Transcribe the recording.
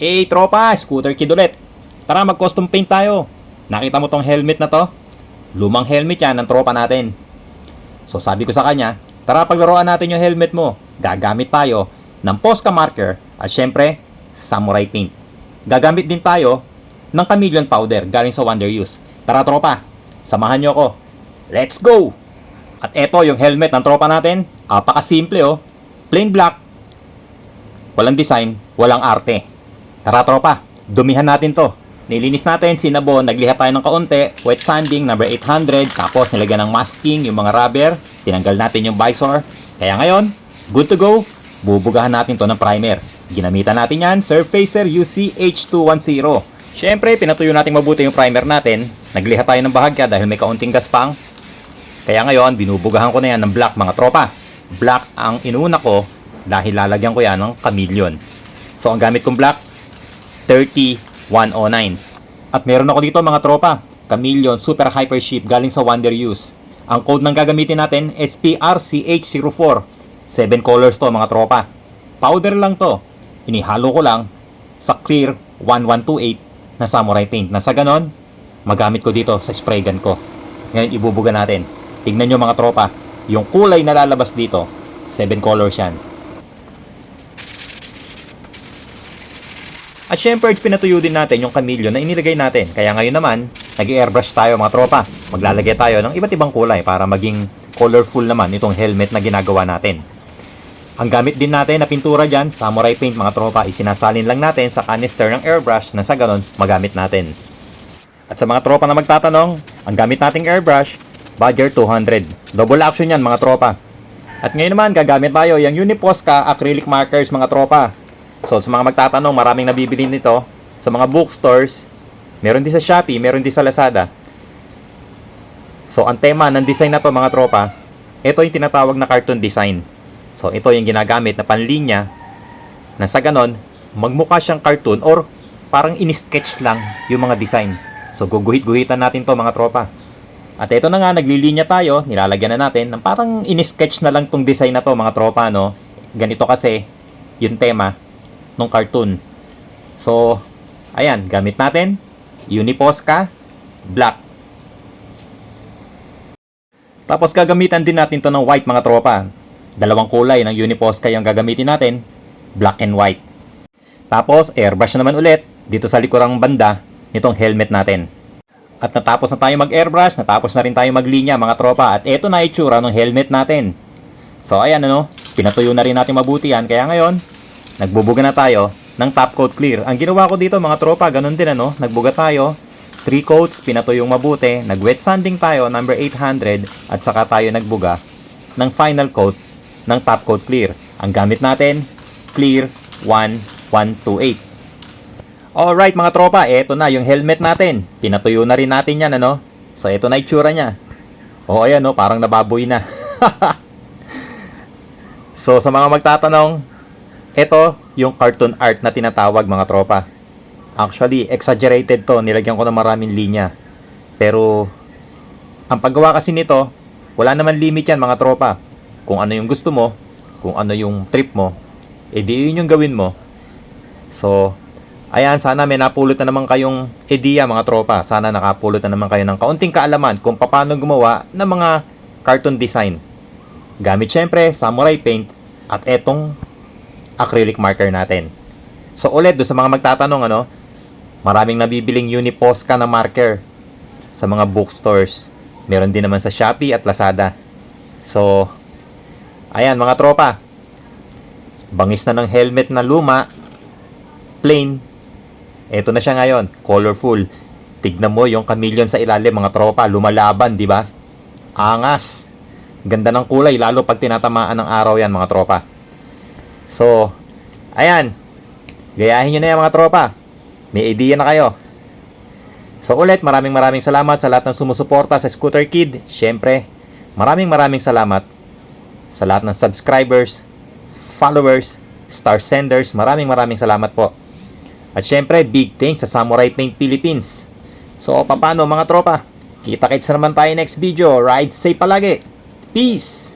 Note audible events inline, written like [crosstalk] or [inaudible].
Eh, tropa, scooter kid ulit. Tara, mag-custom paint tayo. Nakita mo tong helmet na to? Lumang helmet yan ng tropa natin. So sabi ko sa kanya, tara paglaruan natin yung helmet mo. Gagamit tayo ng Posca marker at syempre, samurai paint. Gagamit din tayo ng chameleon powder galing sa Wonder Use. Tara tropa, samahan nyo ako. Let's go! At eto yung helmet ng tropa natin. Apaka-simple oh. Plain black. Walang design, walang arte. Tara tropa, dumihan natin to. Nilinis natin, sinabon, nagliha tayo ng kaunti, wet sanding, number 800, tapos nilagyan ng masking, yung mga rubber, tinanggal natin yung visor. Kaya ngayon, good to go, bubugahan natin to ng primer. Ginamitan natin yan, Surfacer UC-H210. Siyempre, pinatuyo natin mabuti yung primer natin. Nagliha tayo ng bahagya dahil may kaunting gaspang. Kaya ngayon, binubugahan ko na yan ng black mga tropa. Black ang inuna ko dahil lalagyan ko yan ng chameleon. So, ang gamit kong black, 30109. At meron ako dito mga tropa, Chameleon Super Hyper Ship galing sa Wonder Use. Ang code ng gagamitin natin, SPRCH04. 7 colors to mga tropa. Powder lang to. Inihalo ko lang sa clear 1128 na samurai paint. Na sa ganon, magamit ko dito sa spray gun ko. Ngayon ibubuga natin. Tingnan nyo mga tropa, yung kulay na lalabas dito, 7 colors yan. At syempre, pinatuyo din natin yung chameleon na inilagay natin. Kaya ngayon naman, nag-airbrush tayo mga tropa. Maglalagay tayo ng iba't ibang kulay para maging colorful naman itong helmet na ginagawa natin. Ang gamit din natin na pintura dyan, samurai paint mga tropa, isinasalin lang natin sa canister ng airbrush na sa ganon magamit natin. At sa mga tropa na magtatanong, ang gamit nating airbrush, Badger 200. Double action yan mga tropa. At ngayon naman, gagamit tayo yung Uniposca acrylic markers mga tropa. So sa mga magtatanong, maraming nabibili nito sa mga bookstores. Meron din sa Shopee, meron din sa Lazada. So ang tema ng design na to mga tropa, ito yung tinatawag na cartoon design. So ito yung ginagamit na panlinya na sa ganon, magmukha siyang cartoon or parang in-sketch lang yung mga design. So guguhit-guhitan natin to mga tropa. At ito na nga, naglilinya tayo, nilalagyan na natin ng parang in-sketch na lang tong design na to mga tropa, no? Ganito kasi yung tema ng cartoon. So, ayan, gamit natin, Uniposca, black. Tapos gagamitan din natin to ng white mga tropa. Dalawang kulay ng Uniposca yung gagamitin natin, black and white. Tapos, airbrush naman ulit dito sa likurang banda nitong helmet natin. At natapos na tayo mag-airbrush, natapos na rin tayo maglinya mga tropa. At eto na itsura ng helmet natin. So ayan ano, pinatuyo na rin natin mabuti yan. Kaya ngayon, nagbubuga na tayo ng top coat clear. Ang ginawa ko dito mga tropa, ganun din ano, nagbuga tayo. 3 coats, pinatuyong mabuti. Nag-wet sanding tayo, number 800. At saka tayo nagbuga ng final coat ng top coat clear. Ang gamit natin, clear 1128. Alright mga tropa, eto na yung helmet natin. Pinatuyo na rin natin yan ano. So eto na itsura niya. O ayan no, parang nababoy na. [laughs] so sa mga magtatanong, eto yung cartoon art na tinatawag mga tropa. Actually, exaggerated to. Nilagyan ko ng maraming linya. Pero, ang paggawa kasi nito, wala naman limit yan mga tropa. Kung ano yung gusto mo, kung ano yung trip mo, edi yun yung gawin mo. So, Ayan, sana may napulot na naman kayong ideya mga tropa. Sana nakapulot na naman kayo ng kaunting kaalaman kung paano gumawa ng mga cartoon design. Gamit syempre, samurai paint at etong acrylic marker natin. So ulit, do sa mga magtatanong, ano, maraming nabibiling Uniposca na marker sa mga bookstores. Meron din naman sa Shopee at Lazada. So, ayan mga tropa. Bangis na ng helmet na luma, plain, Eto na siya ngayon, colorful. Tignan mo yung chameleon sa ilalim, mga tropa, lumalaban, di ba? Angas. Ganda ng kulay, lalo pag tinatamaan ng araw yan, mga tropa. So, ayan. Gayahin nyo na yan, mga tropa. May idea na kayo. So ulit, maraming maraming salamat sa lahat ng sumusuporta sa Scooter Kid. Siyempre, maraming maraming salamat sa lahat ng subscribers, followers, star senders. Maraming maraming salamat po. At syempre, big thanks sa Samurai Paint Philippines. So, paano mga tropa? Kita-kits na naman tayo next video. Ride safe palagi. Peace!